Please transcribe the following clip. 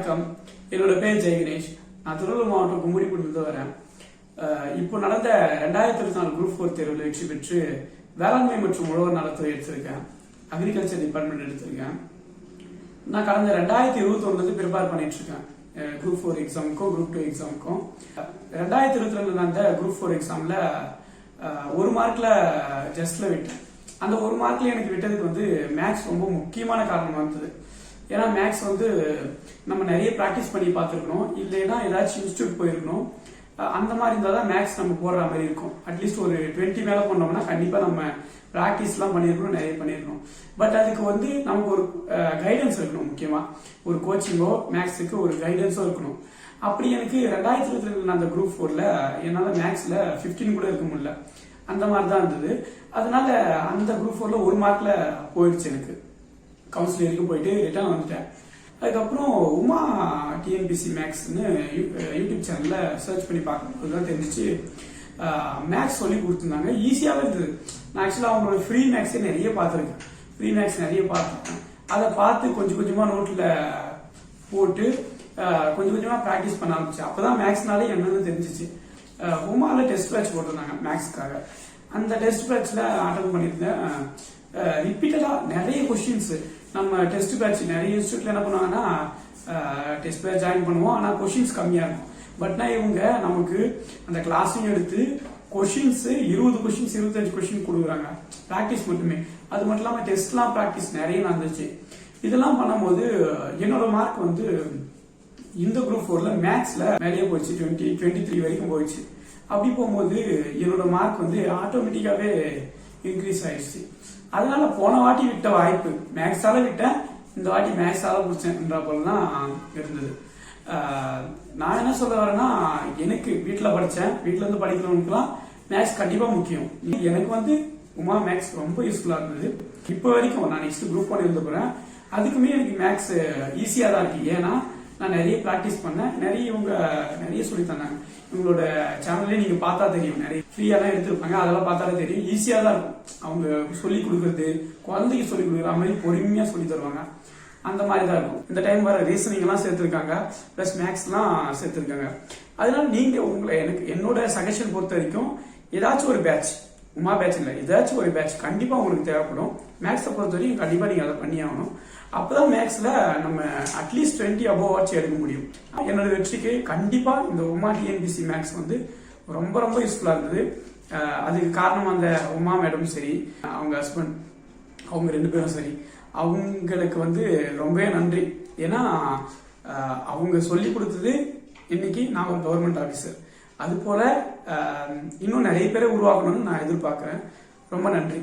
வணக்கம். என்னோட பேர் ஜெய்கணேஷ் நான் திருவள்ளூர் மாவட்டம் கும்படிப்பூர்லேருந்து வரேன். இப்போ நடந்த ரெண்டாயிரத்தி இருபத்தி நாலு குரூப் ஃபோர் தேர்வில் வெற்றி பெற்று வேளாண்மை மற்றும் உழவர் நலத்துறை எடுத்திருக்கேன். அக்ரிகல்ச்சர் டிபார்ட்மெண்ட் எடுத்திருக்கேன். நான் கடந்த ரெண்டாயிரத்தி இருபத்தி ஒன்றுலேருந்து ப்ரிப்பேர் பண்ணிட்டு இருக்கேன். குரூப் ஃபோர் எக்ஸாமுக்கும் குரூப் டூ எக்ஸாமுக்கும் ரெண்டாயிரத்தி இருபத்தி ரெண்டு நடந்த குரூப் ஃபோர் எக்ஸாமில் ஒரு மார்க்கில் ஜஸ்ட்டில் விட்டேன். அந்த ஒரு மார்க்கில் எனக்கு விட்டதுக்கு வந்து மேக்ஸ் ரொம்ப முக்கியமான காரணமாக இருந்தது. ஏன்னா மேக்ஸ் வந்து நம்ம நிறைய ப்ராக்டிஸ் பண்ணி பார்த்துருக்கணும். இல்லைன்னா ஏதாச்சும் இன்ஸ்டியூட் போயிருக்கணும். அந்த மாதிரி இருந்தால் தான் மேக்ஸ் நம்ம போடுற மாதிரி இருக்கும். அட்லீஸ்ட் ஒரு டுவெண்ட்டி மேலே பண்ணோம்னா கண்டிப்பாக நம்ம ப்ராக்டிஸ்லாம் பண்ணியிருக்கணும் நிறைய பண்ணியிருக்கணும். பட் அதுக்கு வந்து நமக்கு ஒரு கைடன்ஸ் இருக்கணும் முக்கியமாக ஒரு கோச்சிங்கோ மேக்ஸுக்கு ஒரு கைடன்ஸோ இருக்கணும். அப்படி எனக்கு ரெண்டாயிரத்தி இருபத்தி ரெண்டு அந்த குரூப் ஃபோரில் என்னால் மேக்ஸில் ஃபிஃப்டீன் கூட இருக்க முடியல. அந்த மாதிரி தான் இருந்தது. அதனால அந்த குரூப் ஃபோரில் ஒரு மார்க்கில் போயிடுச்சு எனக்கு. கவுன்சிலருக்கு போயிட்டு ரிட்டர்ன் வந்துட்டேன். அதுக்கப்புறம் உமா டிஎன்பிசி மேக்ஸ்னு யூடியூப் சேனலில் சர்ச் பண்ணி பார்க்கும்போது தான் தெரிஞ்சிச்சு. மேக்ஸ் சொல்லி கொடுத்துருந்தாங்க. ஈஸியாகவே இருந்தது. நான் ஆக்சுவலாக அவங்களோட ஃப்ரீ மேக்ஸே நிறைய பார்த்துருக்கேன். ஃப்ரீ மேக்ஸ் நிறைய பார்த்துருக்கேன். அதை பார்த்து கொஞ்சம் கொஞ்சமாக நோட்டில் போட்டு கொஞ்சம் கொஞ்சமாக ப்ராக்டிஸ் பண்ண ஆரம்பிச்சு அப்போ தான் மேக்ஸ்னாலே என்னன்னு தெரிஞ்சிச்சு. உமாவில் டெஸ்ட் பேட்ச் போட்டிருந்தாங்க மேக்ஸ்க்காக அந்த டெஸ்ட் பேட்ச்ல அட்டன் பண்ணியிருந்தேன். ரிப்பீட்டடாக நிறைய கொஸ்டின்ஸ் நம்ம டெஸ்ட் பேட்ச் நிறைய இன்ஸ்டியூட்ல என்ன பண்ணுவாங்கன்னா டெஸ்ட் பேட்ச் ஜாயின் பண்ணுவோம். ஆனால் கொஷின்ஸ் கம்மியாக இருக்கும். பட்னா இவங்க நமக்கு அந்த கிளாஸையும் எடுத்து கொஷின்ஸ் இருபது கொஷின்ஸ் இருபத்தஞ்சு கொஷின் கொடுக்குறாங்க. ப்ராக்டிஸ் மட்டுமே. அது மட்டும் இல்லாமல் டெஸ்ட்லாம் ப்ராக்டிஸ் நிறைய நடந்துச்சு. இதெல்லாம் பண்ணும்போது என்னோட மார்க் வந்து இந்த குரூப் ஃபோர்ல மேக்ஸில் நிறைய போயிடுச்சு. டுவெண்ட்டி டுவெண்ட்டி த்ரீ வரைக்கும் போயிடுச்சு. அப்படி போகும்போது என்னோட மார்க் வந்து ஆட்டோமேட்டிக்காவே இன்க்ரீஸ் ஆயிடுச்சு. அதனால போன வாட்டி விட்ட வாய்ப்பு. மேக்ஸால விட்டேன். இந்த வாட்டி மேக்ஸால பிடிச்சேன்ற போல தான் இருந்தது நான் என்ன சொல்ல வரேன்னா எனக்கு வீட்டில் படித்தேன் வீட்டில் இருந்து படிக்கிறவங்களுக்குலாம் மேக்ஸ் கண்டிப்பாக முக்கியம். எனக்கு வந்து உமா மேக்ஸ் ரொம்ப யூஸ்ஃபுல்லாக இருந்தது. இப்போ வரைக்கும் நான் நெக்ஸ்ட் குரூப் ஒன் எழுத போகிறேன் அதுக்குமே எனக்கு மேக்ஸ் ஈஸியாக தான் இருக்கு. ஏன்னா நான் நிறைய ப்ராக்டிஸ் பண்ணேன். நிறைய இவங்க நிறைய சொல்லி தந்தாங்க. இவங்களோட சேனல்லே நீங்க பார்த்தா தெரியும். நிறைய ஃப்ரீயா தான் எடுத்திருப்பாங்க. அதெல்லாம் பார்த்தாலே தெரியும். ஈஸியா தான் இருக்கும். அவங்க சொல்லி கொடுக்கறது குழந்தைக்கு சொல்லி கொடுக்குற மாதிரி பொறுமையா சொல்லி தருவாங்க. அந்த மாதிரி தான் இருக்கும். இந்த டைம் வர ரீசனிங் எல்லாம் ப்ளஸ் பிளஸ் மேக்ஸ்லாம் சேர்த்துருக்காங்க. அதனால நீங்க உங்களை எனக்கு என்னோட சஜஷன் பொறுத்த வரைக்கும் ஏதாச்சும் ஒரு பேட்ச் உமா பேட்ச் இல்லை. ஏதாச்சும் ஒரு பேட்ச் கண்டிப்பாக உங்களுக்கு தேவைப்படும். மேக்ஸை பொறுத்த வரைக்கும் கண்டிப்பாக நீங்கள் அதை பண்ணி ஆகணும். அப்போ தான் மேக்ஸில் நம்ம அட்லீஸ்ட் டுவெண்ட்டி அபோவ் ஆச்சு எடுக்க முடியும். என்னோட வெற்றிக்கு கண்டிப்பாக இந்த உமா டிஎன்பிசி மேக்ஸ் வந்து ரொம்ப ரொம்ப யூஸ்ஃபுல்லாக இருந்தது. அதுக்கு காரணம் அந்த உமா மேடம் சரி அவங்க ஹஸ்பண்ட் அவங்க ரெண்டு பேரும் சரி. அவங்களுக்கு வந்து ரொம்பவே நன்றி. ஏன்னா அவங்க சொல்லி கொடுத்தது இன்னைக்கு நான் ஒரு கவர்மெண்ட் ஆஃபீஸர் அது போல இன்னும் நிறைய பேரை உருவாக்கணும்னு நான் எதிர்பார்க்குறேன். ரொம்ப நன்றி.